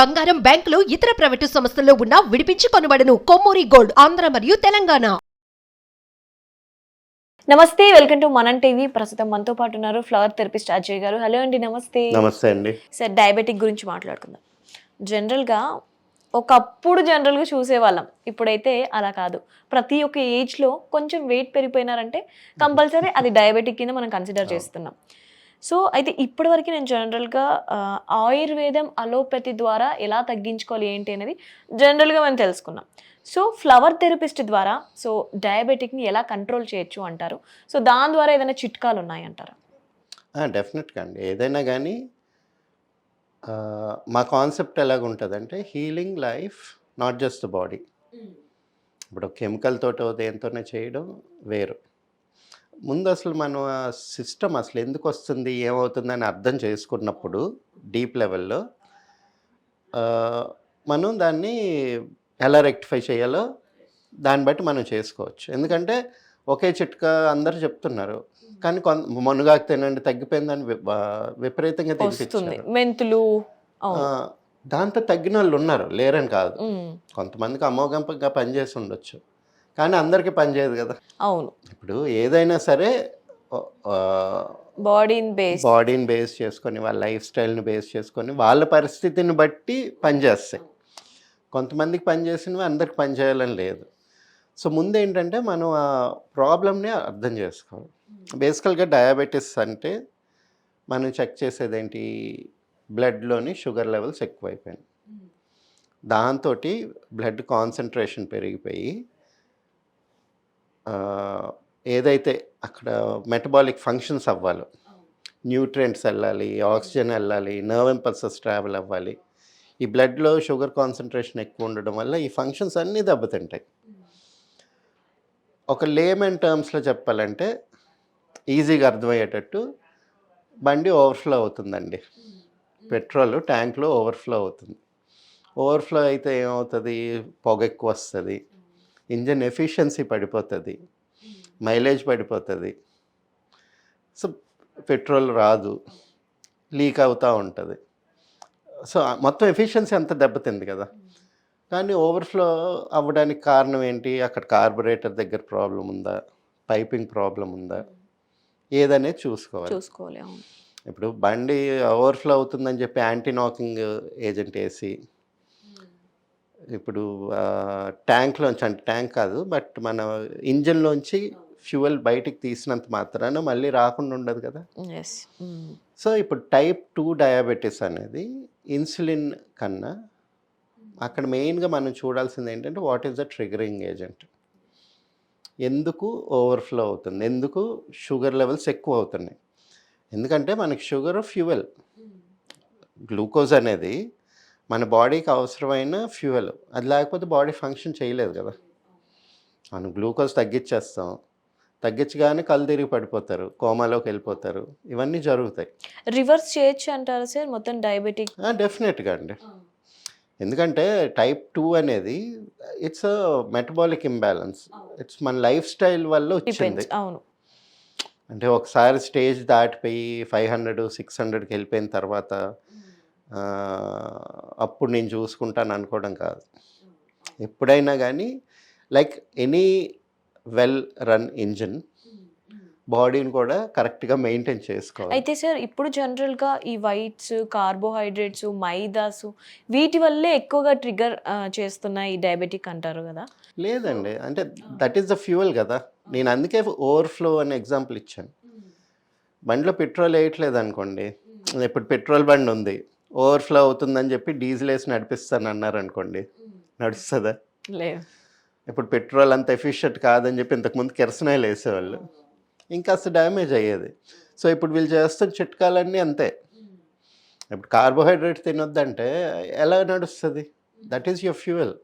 బంగారం బ్యాంకులు ఇతర ప్రైవేటు సంస్థల్లో ఉన్న విడిపించి కొనబడను. కొమ్మూరి గోల్డ్ ఆంధ్ర మరియు తెలంగాణ. నమస్తే వెల్కమ్ టు మనన్ టీవీ. ప్రస్తుతం మనతో పాటు ఉన్నారు ఫ్లవర్ థెరపిస్ట్ అజయ్ గారు. హలో అండి నమస్తే. నమస్తే అండి. సార్ డయాబెటిక్ గురించి మాట్లాడుకుందాం. జనరల్గా ఒకప్పుడు జనరల్గా చూసేవాళ్ళం. ఇప్పుడైతే అలా కాదు. ప్రతి ఒక్క ఏజ్లో కొంచెం వెయిట్ పెరిగిపోయినారంటే కంపల్సరీ అది డయాబెటిక్ కింద మనం కన్సిడర్ చేస్తున్నాం. సో అయితే ఇప్పటివరకు నేను జనరల్గా ఆయుర్వేదం అలోపతి ద్వారా ఎలా తగ్గించుకోవాలి ఏంటి అనేది జనరల్గా మనం తెలుసుకున్నాం. సో ఫ్లవర్ థెరపిస్ట్ ద్వారా సో డయాబెటిక్ని ఎలా కంట్రోల్ చేయొచ్చు అంటారు. సో దాని ద్వారా ఏదైనా చిట్కాలు ఉన్నాయంటారా? డెఫినెట్గా అండి. ఏదైనా కానీ ఆ, మా concept ఎలాగుంటుందంటే healing life not just the body. ఇప్పుడు కెమికల్ తోటో దేంతోనే చేయడం వేరు. ముందు అసలు మనం సిస్టమ్ అసలు ఎందుకు వస్తుంది ఏమవుతుందని అర్థం చేసుకున్నప్పుడు డీప్ లెవెల్లో మనం దాన్ని ఎలా రెక్టిఫై చేయాలో దాన్ని బట్టి మనం చేసుకోవచ్చు. ఎందుకంటే ఒకే చిట్కా అందరు చెప్తున్నారు. కానీ కొంత మునుగాకు తినండి తగ్గిపోయిందని విపరీతంగా తినిపించారు మెంతులు దాంతో తగ్గిన వాళ్ళు ఉన్నారు లేరని కాదు. కొంతమందికి అమోఘంగా పనిచేసి ఉండొచ్చు. కానీ అందరికీ పనిచేయదు కదా. అవును. ఇప్పుడు ఏదైనా సరే బాడీని బేస్ బాడీని బేస్ చేసుకొని వాళ్ళ లైఫ్ స్టైల్ని బేస్ చేసుకొని వాళ్ళ పరిస్థితిని బట్టి పనిచేస్తాయి కొంతమందికి పనిచేసినవి అందరికి పనిచేయాలని లేదు. సో ముందు ఏంటంటే మనం ఆ ప్రాబ్లమ్ని అర్థం చేసుకోవాలి. బేసికల్గా డయాబెటీస్ అంటే మనం చెక్ చేసేది ఏంటి బ్లడ్లోని షుగర్ లెవెల్స్ ఎక్కువైపోయినాయి. దాంతో బ్లడ్ కాన్సన్ట్రేషన్ పెరిగిపోయి ఏదైతే అక్కడ మెటబాలిక్ ఫంక్షన్స్ అవ్వాలో న్యూట్రియంట్స్ వెళ్ళాలి ఆక్సిజన్ వెళ్ళాలి నర్వ్ ఇంపల్సెస్ ట్రావెల్ అవ్వాలి ఈ బ్లడ్లో షుగర్ కాన్సన్ట్రేషన్ ఎక్కువ ఉండడం వల్ల ఈ ఫంక్షన్స్ అన్నీ దెబ్బతింటాయి. ఒక లేమెన్ టర్మ్స్లో చెప్పాలంటే ఈజీగా అర్థమయ్యేటట్టు బండి ఓవర్ఫ్లో అవుతుందండి. పెట్రోల్ ట్యాంక్లో ఓవర్ఫ్లో అవుతుంది. ఓవర్ఫ్లో అయితే ఏమవుతుంది? పొగ ఎక్కువ వస్తుంది. ఇంజన్ ఎఫిషియన్సీ పడిపోతుంది మైలేజ్ పడిపోతుంది. సో పెట్రోల్ రాదు లీక్ అవుతూ ఉంటుంది. సో మొత్తం ఎఫిషియన్సీ అంత దెబ్బతింది కదా. కానీ ఓవర్ఫ్లో అవ్వడానికి కారణం ఏంటి? అక్కడ కార్బొరేటర్ దగ్గర ప్రాబ్లం ఉందా? పైపింగ్ ప్రాబ్లం ఉందా? ఏదనేది చూసుకోవాలి. చూసుకోవాలి ఇప్పుడు బండి ఓవర్ఫ్లో అవుతుందని చెప్పి యాంటీ నాకింగ్ ఏజెంట్ వేసి ఇప్పుడు ట్యాంక్లోంచి అంటే ట్యాంక్ కాదు బట్ మన ఇంజన్లోంచి ఫ్యూయల్ బయటికి తీసినంత మాత్రాన మళ్ళీ రాకుండా ఉండదు కదా? సో ఇప్పుడు టైప్ టూ డయాబెటీస్ అనేది ఇన్సులిన్ కన్నా అక్కడ మెయిన్గా మనం చూడాల్సింది ఏంటంటే what is the triggering agent? ఎందుకు ఓవర్ఫ్లో అవుతుంది? ఎందుకు షుగర్ లెవెల్స్ ఎక్కువ అవుతున్నాయి? ఎందుకంటే మనకి షుగర్ ఫ్యూయల్ గ్లూకోజ్ అనేది మన బాడీకి అవసరమైన ఫ్యూయల్ అది లేకపోతే బాడీ ఫంక్షన్ చేయలేదు కదా. మనం గ్లూకోజ్ తగ్గించేస్తాం. తగ్గించగానే కళ్ళు తిరిగి పడిపోతారు కోమాలోకి వెళ్ళిపోతారు. ఇవన్నీ జరుగుతాయి. రివర్స్ చేయొచ్చు అంటారా సార్? మొత్తం డయాబెటిక్? డెఫినెట్గా అండి. ఎందుకంటే టైప్ టూ అనేది ఇట్స్ మెటబాలిక్ ఇంబ్యాలెన్స్. ఇట్స్ మన లైఫ్ స్టైల్ వల్ల వచ్చింది. అవును. అంటే ఒకసారి స్టేజ్ దాటిపోయి ఫైవ్ హండ్రెడ్ సిక్స్ హండ్రెడ్కి వెళ్ళిపోయిన తర్వాత అప్పుడు నేను చూసుకుంటాను అనుకోవడం కాదు. ఎప్పుడైనా కానీ like any well run engine బాడీని కూడా కరెక్ట్గా మెయింటైన్ చేసుకోవాలి. అయితే సార్ ఇప్పుడు జనరల్గా ఈ వైట్స్ కార్బోహైడ్రేట్స్ మైదాస్ వీటి వల్లే ఎక్కువగా ట్రిగర్ చేస్తున్న ఈ డయాబెటిక్ అంటారు కదా? లేదండి. అంటే దట్ ఈస్ ద ఫ్యూయల్ కదా. నేను అందుకే ఓవర్ఫ్లో అనే ఎగ్జాంపుల్ ఇచ్చాను. బండిలో పెట్రోల్ వేయట్లేదు అనుకోండి. ఇప్పుడు పెట్రోల్ బండి ఉంది. ఓవర్ఫ్లో అవుతుందని చెప్పి డీజిల్ వేసి నడిపిస్తాను అన్నారు అనుకోండి. నడుస్తుందా? లేదు. ఇప్పుడు పెట్రోల్ అంత ఎఫిషియెంట్ కాదని చెప్పి ఇంతకుముందు కెరసనాయిల్ వేసేవాళ్ళు. ఇంకాస్త డ్యామేజ్ అయ్యేది. సో ఇప్పుడు వీళ్ళు చేస్తున్న చిట్కాలన్నీ అంతే. ఇప్పుడు కార్బోహైడ్రేట్ తినొద్దంటే ఎలా నడుస్తుంది? దట్ ఈస్ యువర్ ఫ్యూయల్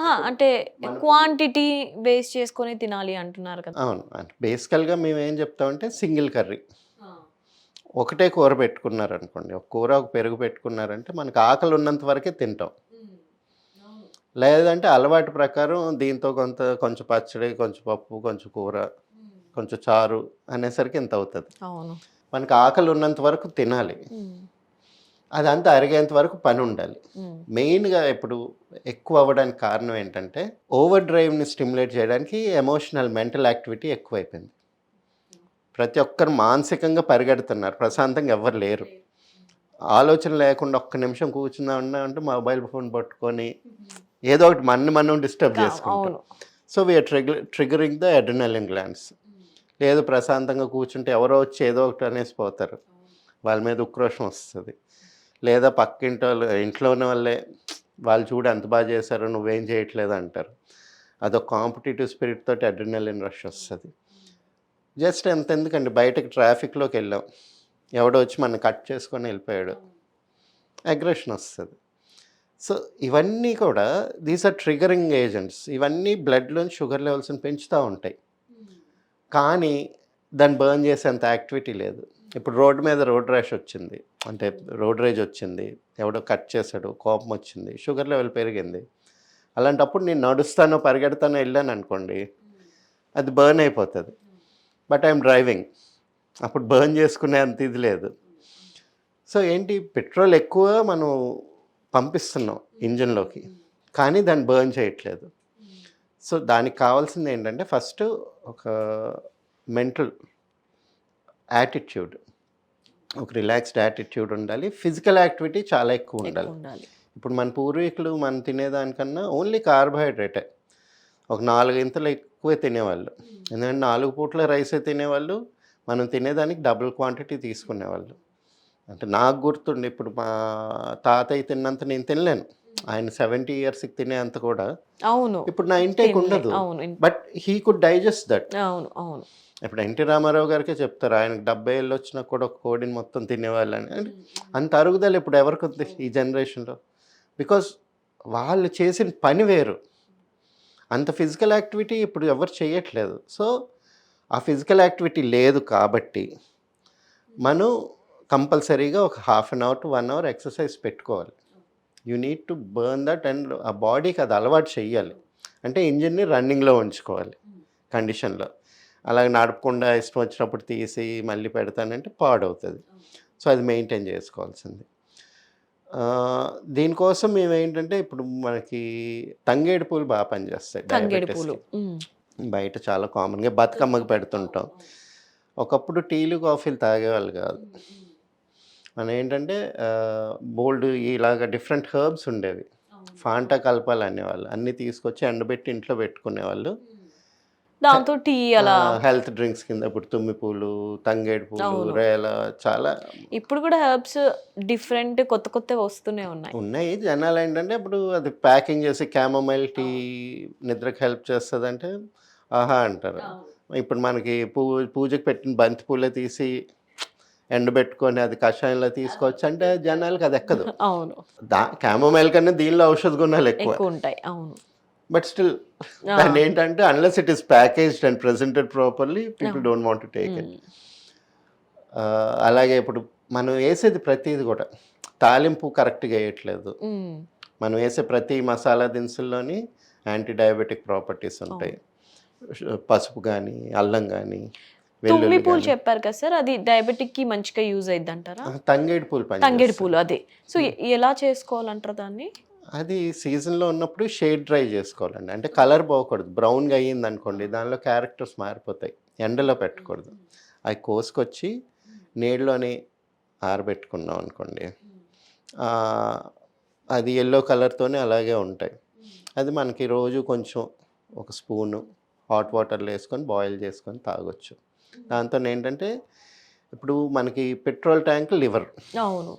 అంటే క్వాంటిటీ బేస్ చేసుకొని తినాలి అంటున్నారు కదా. అవును. బేసికల్గా మేము ఏం చెప్తామంటే సింగిల్ కర్రీ. ఒకటే కూర పెట్టుకున్నారు అనుకోండి ఒక కూర ఒక పెరుగు పెట్టుకున్నారంటే మనకు ఆకలి ఉన్నంత వరకే తింటాం. లేదంటే అలవాటు ప్రకారం దీంతో కొంత కొంచెం పచ్చడి కొంచెం పప్పు కొంచెం కూర కొంచెం చారు అనేసరికి ఇంత అవుతుంది. అవును. మనకి ఆకలి ఉన్నంత వరకు తినాలి. అదంతా అరిగేంత వరకు పని ఉండాలి. మెయిన్గా ఇప్పుడు ఎక్కువ అవ్వడానికి కారణం ఏంటంటే ఓవర్ డ్రైవ్ని స్టిమ్యులేట్ చేయడానికి ఎమోషనల్ మెంటల్ యాక్టివిటీ ఎక్కువైపోయింది. ప్రతి ఒక్కరు మానసికంగా పరిగెడుతున్నారు. ప్రశాంతంగా ఎవరు లేరు. ఆలోచన లేకుండా ఒక్క నిమిషం కూర్చుందా ఉన్నా అంటే మొబైల్ ఫోన్ పట్టుకొని ఏదో ఒకటి మన మనం డిస్టర్బ్ చేసుకుంటాం. So we're trigger triggering the adrenaline glands లేదు ప్రశాంతంగా కూర్చుంటే ఎవరో వచ్చి ఏదో ఒకటి అనేసి పోతారు. వాళ్ళ మీద ఉక్రోషం వస్తుంది. లేదా పక్కింటి వాళ్ళు ఇంట్లో ఉన్న వాళ్ళే వాళ్ళు చూడు ఎంత బాగా చేశారో నువ్వేం చేయట్లేదు అంటారు. అదొక కాంపిటేటివ్ స్పిరిట్ తోటి అడ్రినలిన్ రష్ వస్తుంది. జస్ట్ ఎంత ఎందుకండి బయటకు ట్రాఫిక్లోకి వెళ్ళాం. ఎవడో వచ్చి మన కట్ చేసుకొని వెళ్ళిపోయాడు. అగ్రెషన్ వస్తుంది. సో ఇవన్నీ కూడా దీస్ ఆర్ ట్రిగరింగ్ ఏజెంట్స్ ఇవన్నీ బ్లడ్లోని షుగర్ లెవెల్స్ని పెంచుతూ ఉంటాయి. కానీ దాన్ని బర్న్ చేసేంత యాక్టివిటీ లేదు. ఇప్పుడు రోడ్డు మీద రోడ్ ర్యాష్ వచ్చింది. అంటే రోడ్ రేజ్ వచ్చింది. ఎవడో కట్ చేశాడు కోపం వచ్చింది షుగర్ లెవెల్ పెరిగింది. అలాంటప్పుడు నేను నడుస్తానో పరిగెడతానో వెళ్ళాను అనుకోండి అది బర్న్ అయిపోతుంది. But I'm driving. అప్పుడు బర్న్ చేసుకునే అంత ఇది లేదు. సో ఏంటి పెట్రోల్ ఎక్కువ మనం పంపిస్తున్నాం ఇంజన్లోకి కానీ దాన్ని బర్న్ చేయట్లేదు. సో దానికి కావాల్సింది ఏంటంటే ఫస్ట్ ఒక మెంటల్ యాటిట్యూడ్ ఒక రిలాక్స్డ్ యాటిట్యూడ్ ఉండాలి. ఫిజికల్ యాక్టివిటీ చాలా ఎక్కువ ఉండాలి. ఎక్కువ ఉండాలి. ఇప్పుడు మన పూర్వీకులు మనం తినేదానికన్నా ఓన్లీ కార్బోహైడ్రేటే. ఒక నాలుగు ఇంతలు ఎక్కువే తినేవాళ్ళు. ఎందుకంటే నాలుగు పూట్ల రైసే తినేవాళ్ళు మనం తినేదానికి డబుల్ క్వాంటిటీ తీసుకునేవాళ్ళు. అంటే నాకు గుర్తుండి ఇప్పుడు మా తాతయ్య తిన్నంత నేను తినలేను. ఆయన సెవెంటీ ఇయర్స్కి తినేంత కూడా. అవును. ఇప్పుడు నా ఇంటేక్. ఉండదు. But he could digest that. అవును. అవును. ఇప్పుడు ఎన్టీ రామారావు గారికే చెప్తారు ఆయనకు డెబ్బై ఏళ్ళు వచ్చినా కూడా ఒక కోడిని మొత్తం తినేవాళ్ళని అంటే అంత అరుగుదల ఇప్పుడు ఎవరికి ఉంది ఈ జనరేషన్లో. బికాజ్ వాళ్ళు చేసిన పని వేరు. అంత ఫిజికల్ యాక్టివిటీ ఇప్పుడు ఎవరు చేయట్లేదు. సో ఆ ఫిజికల్ యాక్టివిటీ లేదు కాబట్టి మనం కంపల్సరీగా ఒక half an hour to one hour exercise పెట్టుకోవాలి. You need to burn that and ఆ బాడీకి అది అలవాటు చేయాలి అంటే ఇంజిన్ని రన్నింగ్లో ఉంచుకోవాలి కండిషన్లో. అలాగే నడపకుండా ఇష్టం వచ్చినప్పుడు తీసి మళ్ళీ పెడతానంటే పాడవుతుంది. సో అది మెయింటైన్ చేసుకోవాల్సింది. దీనికోసం మేము ఏంటంటే ఇప్పుడు మనకి తంగేడు పూలు బాగా పనిచేస్తాయి తంగేడు పూలు. బయట చాలా కామన్గా బతుకమ్మకి పెడుతుంటాం. ఒకప్పుడు టీలు కాఫీలు తాగేవాళ్ళు కాదు. మనం ఏంటంటే బోల్డ్ ఇలాగ డిఫరెంట్ హర్బ్స్ ఉండేవి. ఫాంటా కలపాలు అనేవాళ్ళు. అన్నీ తీసుకొచ్చి ఎండబెట్టి ఇంట్లో పెట్టుకునేవాళ్ళు. దాంతో టీ అలా హెల్త్ డ్రింక్స్ కింద ఇప్పుడు తుమ్మి పూలు తంగేడు పూలు. రేల చాలా ఇప్పుడు కూడా హెర్బ్స్ డిఫరెంట్ కొత్త కొత్త వస్తూనే ఉన్నాయి. ఉన్నాయి. జనాలు ఏంటంటే ఇప్పుడు అది ప్యాకింగ్ చేసి క్యామమైల్ టీ నిద్రకు హెల్ప్ చేస్తుంది అంటే ఆహా అంటారు. ఇప్పుడు మనకి పూ పూజకి పెట్టిన బంతి పూలే తీసి ఎండబెట్టుకొని అది కషాయంలో తీసుకోవచ్చు అంటే జనాలకి అది ఎక్కదు. అవును. దా క్యామమైల్ కన్నా దీనిలో ఔషధ గుణాలు ఎక్కువ. ఎక్కువ ఉంటాయి. అవును. బట్ స్టిల్ దాన్ని ఏంటంటే unless it is packaged and presented properly people don't want to take it అలాగే ఇప్పుడు మనం వేసేది ప్రతిది కూడా. తాలింపు కరెక్ట్గా వేయట్లేదు. ఉమ్. మనం వేసే ప్రతి మసాలా దినుసుల్లోని యాంటీ డయాబెటిక్ ప్రాపర్టీస్ ఉంటాయి పసుపు కానీ అల్లం కానీ తుమ్మి వెల్లుల్లి పూలు. చెప్పారు కదా సార్ అది డయాబెటిక్కి మంచిగా యూజ్ అయింది అంటారా తంగేడు పూలు తంగేడు పూలు అదే. సో ఎలా చేసుకోవాలంటారు దాన్ని? అది సీజన్లో ఉన్నప్పుడు షేడ్ డ్రై చేసుకోవాలండి. అంటే కలర్ పోకూడదు. బ్రౌన్గా అయ్యింది అనుకోండి దానిలో క్యారెక్టర్స్ మారిపోతాయి. ఎండలో పెట్టకూడదు. అవి కోసుకొచ్చి నీళ్ళలోనే ఆరబెట్టుకున్నాం అనుకోండి అది ఎల్లో కలర్తోనే అలాగే ఉంటాయి. అది మనకి రోజు కొంచెం ఒక స్పూను హాట్ వాటర్లో వేసుకొని బాయిల్ చేసుకొని తాగొచ్చు. దాంతో ఏంటంటే ఇప్పుడు మనకి పెట్రోల్ ట్యాంక్ లివర్. అవును.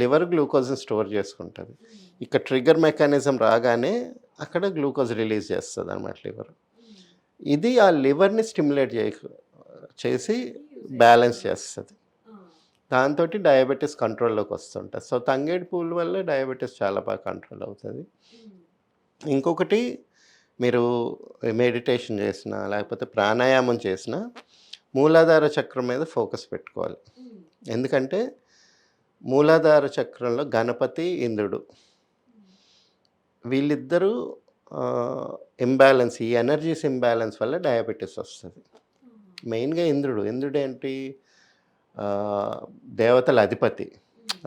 లివర్ గ్లూకోజ్ని స్టోర్ చేసుకుంటుంది. ఇక్కడ ట్రిగర్ మెకానిజం రాగానే అక్కడ గ్లూకోజ్ రిలీజ్ చేస్తుంది అనమాట లివర్. ఇది ఆ లివర్ని స్టిమ్యులేట్ చేయ చేసి బ్యాలెన్స్ చేస్తుంది. దాంతో డయాబెటీస్ కంట్రోల్లోకి వస్తుంటుంది. సో తంగేడు పూల వల్ల డయాబెటీస్ చాలా బాగా కంట్రోల్ అవుతుంది. ఇంకొకటి మీరు మెడిటేషన్ చేసినా లేకపోతే ప్రాణాయామం చేసినా మూలాధార చక్రం మీద ఫోకస్ పెట్టుకోవాలి. ఎందుకంటే మూలాధార చక్రంలో గణపతి ఇంద్రుడు. వీళ్ళిద్దరూ ఇంబ్యాలెన్స్ ఈ ఎనర్జీస్ ఇంబ్యాలెన్స్ వల్ల డయాబెటీస్ వస్తుంది. మెయిన్గా ఇంద్రుడు. ఇంద్రుడు ఏంటి? దేవతల అధిపతి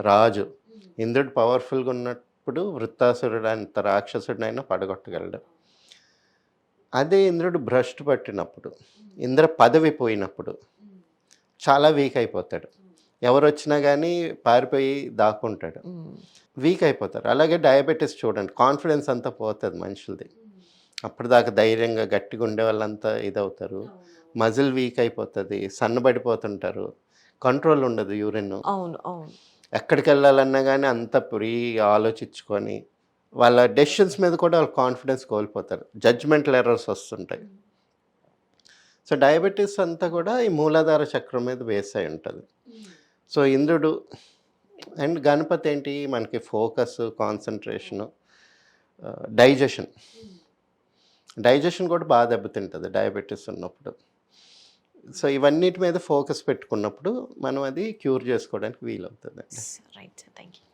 రాజు. ఇంద్రుడు పవర్ఫుల్గా ఉన్నప్పుడు వృత్తాసురుడు అంత రాక్షసుడినైనా పడగొట్టగలడు. అదే ఇంద్రుడు భ్రష్టు పట్టినప్పుడు ఇంద్ర పదవి పోయినప్పుడు చాలా వీక్ అయిపోతాడు. ఎవరు వచ్చినా కానీ పారిపోయి దాక్కుంటాడు. వీక్ అయిపోతారు. అలాగే డయాబెటీస్ చూడండి కాన్ఫిడెన్స్ అంతా పోతుంది మనుషులది. అప్పటిదాకా ధైర్యంగా గట్టిగా ఉండే వాళ్ళంతా ఇదవుతారు మజిల్ వీక్ అయిపోతుంది సన్నబడిపోతుంటారు కంట్రోల్ ఉండదు యూరిన్ అవును అవును. ఎక్కడికి వెళ్ళాలన్నా కానీ అంత ప్రీ ఆలోచించుకొని వాళ్ళ డెసిషన్స్ మీద కూడా వాళ్ళు కాన్ఫిడెన్స్ కోల్పోతారు. జడ్జ్మెంటల్ ఎర్రర్స్ వస్తుంటాయి. సో డయాబెటీస్ అంతా కూడా ఈ మూలాధార చక్రం మీద బేస్ అయి ఉంటుంది. సో ఇంద్రుడు అండ్ గణపతి ఏంటి? మనకి ఫోకస్ కాన్సన్ట్రేషను డైజెషన్ డైజెషన్ కూడా బాగా దెబ్బతింటుంది డయాబెటీస్ ఉన్నప్పుడు. సో ఇవన్నిటి మీద ఫోకస్ పెట్టుకున్నప్పుడు మనం అది క్యూర్ చేసుకోవడానికి వీలవుతుంది రైట్ థ్యాంక్ యూ